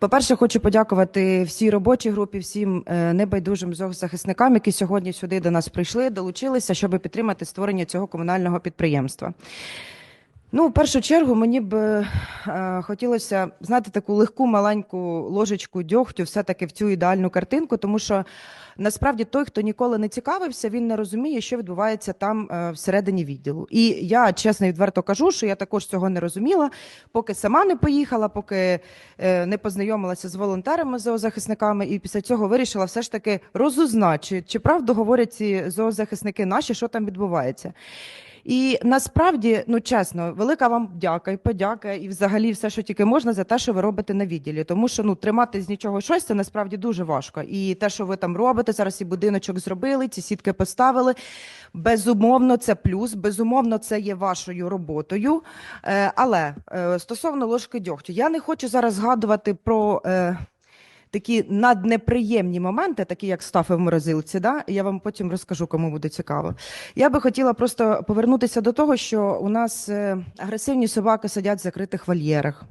По-перше, хочу подякувати всій робочій групі, всім е, небайдужим зоозахисникам, які сьогодні сюди до нас прийшли, долучилися, щоб підтримати створення цього комунального підприємства. Ну, в першу чергу, мені б е, хотілося знати таку легку маленьку ложечку дьогтю все-таки в цю ідеальну картинку, тому що насправді той, хто ніколи не цікавився, він не розуміє, що відбувається там е, всередині відділу. І я чесно відверто кажу, що я також цього не розуміла, поки сама не поїхала, поки е, не познайомилася з волонтерами зоозахисниками, і після цього вирішила все ж таки розузнати, чи, чи правду говорять ці зоозахисники наші, що там відбувається. І насправді, ну чесно, велика вам дяка і подяка, і взагалі все, що тільки можна, за те, що ви робите на відділі. Тому що ну тримати з нічого щось це насправді дуже важко. І те, що ви там робите, зараз і будиночок зробили, ці сітки поставили. Безумовно, це плюс, безумовно, це є вашою роботою. Е, але е, стосовно ложки дьогтю, я не хочу зараз згадувати про. Е, Такі наднеприємні моменти, такі як стафи в морозилці, да? я вам потім розкажу, кому буде цікаво. Я би хотіла просто повернутися до того, що у нас е, агресивні собаки сидять в закритих вольєрах,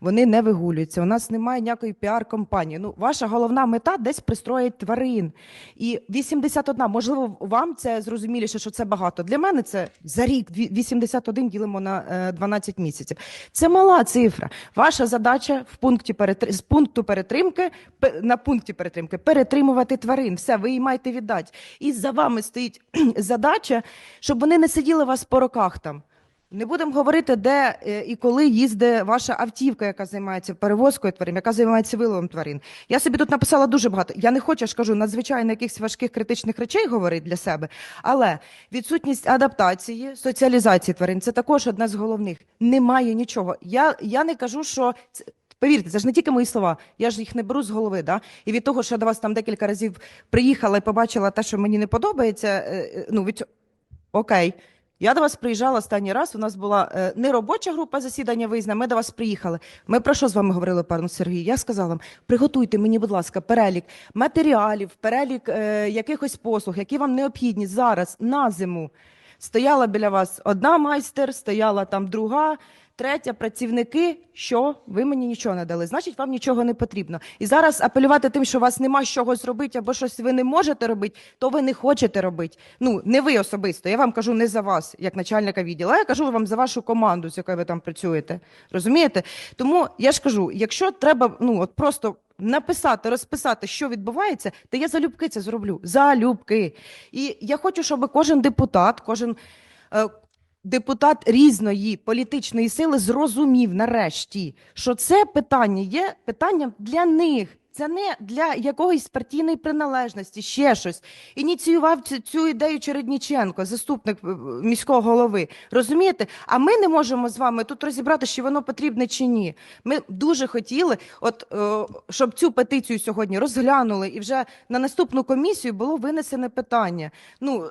вони не вигулюються. У нас немає ніякої піар-компанії. Ну, ваша головна мета десь пристроїть тварин. І 81, можливо, вам це зрозуміліше, що це багато. Для мене це за рік дві- 81 ділимо на е, 12 місяців. Це мала цифра. Ваша задача в пункті перетр... з пункту перетримки пе- на пункті перетримки перетримувати тварин. Все, ви їй маєте віддати. І за вами стоїть задача, щоб вони не сиділи вас по роках там. Не будемо говорити, де е, і коли їздить ваша автівка, яка займається перевозкою тварин, яка займається виловом тварин. Я собі тут написала дуже багато. Я не хочу, я ж кажу, надзвичайно якихось важких критичних речей говорити для себе, але відсутність адаптації, соціалізації тварин це також одне з головних. Немає нічого. Я, я не кажу, що. Повірте, це ж не тільки мої слова, я ж їх не беру з голови. Да? І від того, що я до вас там декілька разів приїхала і побачила те, що мені не подобається, е, е, ну від окей. Я до вас приїжджала останній раз. У нас була е, не робоча група засідання виїзна. Ми до вас приїхали. Ми про що з вами говорили, пане Сергій? Я сказала вам: приготуйте мені, будь ласка, перелік матеріалів, перелік е, якихось послуг, які вам необхідні зараз на зиму. Стояла біля вас одна майстер, стояла там друга, третя, працівники. Що ви мені нічого не дали? Значить, вам нічого не потрібно. І зараз апелювати тим, що у вас нема з чого зробити або щось ви не можете робити, то ви не хочете робити. Ну не ви особисто. Я вам кажу не за вас, як начальника відділу, а я кажу вам за вашу команду, з якою ви там працюєте. Розумієте? Тому я ж кажу, якщо треба, ну от просто. Написати, розписати, що відбувається, то я залюбки це зроблю. Залюбки. І я хочу, щоб кожен депутат, кожен е, депутат різної політичної сили зрозумів нарешті, що це питання є питанням для них. Це не для якоїсь партійної приналежності, ще щось. Ініціював цю, ідею Чередніченко, заступник е, міського голови. Розумієте? А ми не можемо з вами тут розібрати, чи воно потрібне чи ні. Ми дуже хотіли, от е, щоб цю петицію сьогодні розглянули, і вже на наступну комісію було винесене питання. Ну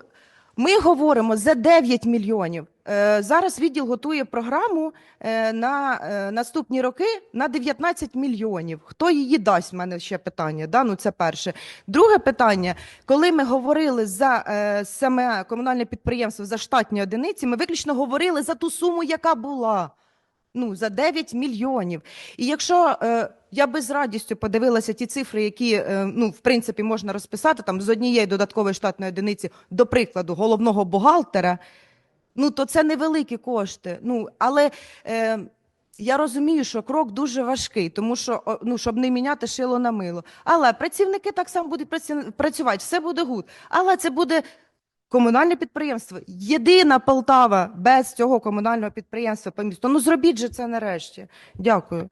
ми говоримо за 9 мільйонів. Е, Зараз відділ готує програму е, на е, наступні роки на 19 мільйонів. Хто її дасть? В мене ще питання. Да? Ну, це перше. Друге питання: коли ми говорили за саме комунальне підприємство за штатні одиниці, ми виключно говорили за ту суму, яка була. Ну, за 9 мільйонів. І якщо е, я би з радістю подивилася ті цифри, які е, ну, в принципі можна розписати там з однієї додаткової штатної одиниці, до прикладу, головного бухгалтера, ну то це невеликі кошти. Ну, але е, я розумію, що крок дуже важкий, тому що ну, щоб не міняти шило на мило. Але працівники так само будуть працювати, все буде гуд. Але це буде комунальне підприємство. Єдина Полтава без цього комунального підприємства по місту. Ну зробіть же це нарешті. Дякую.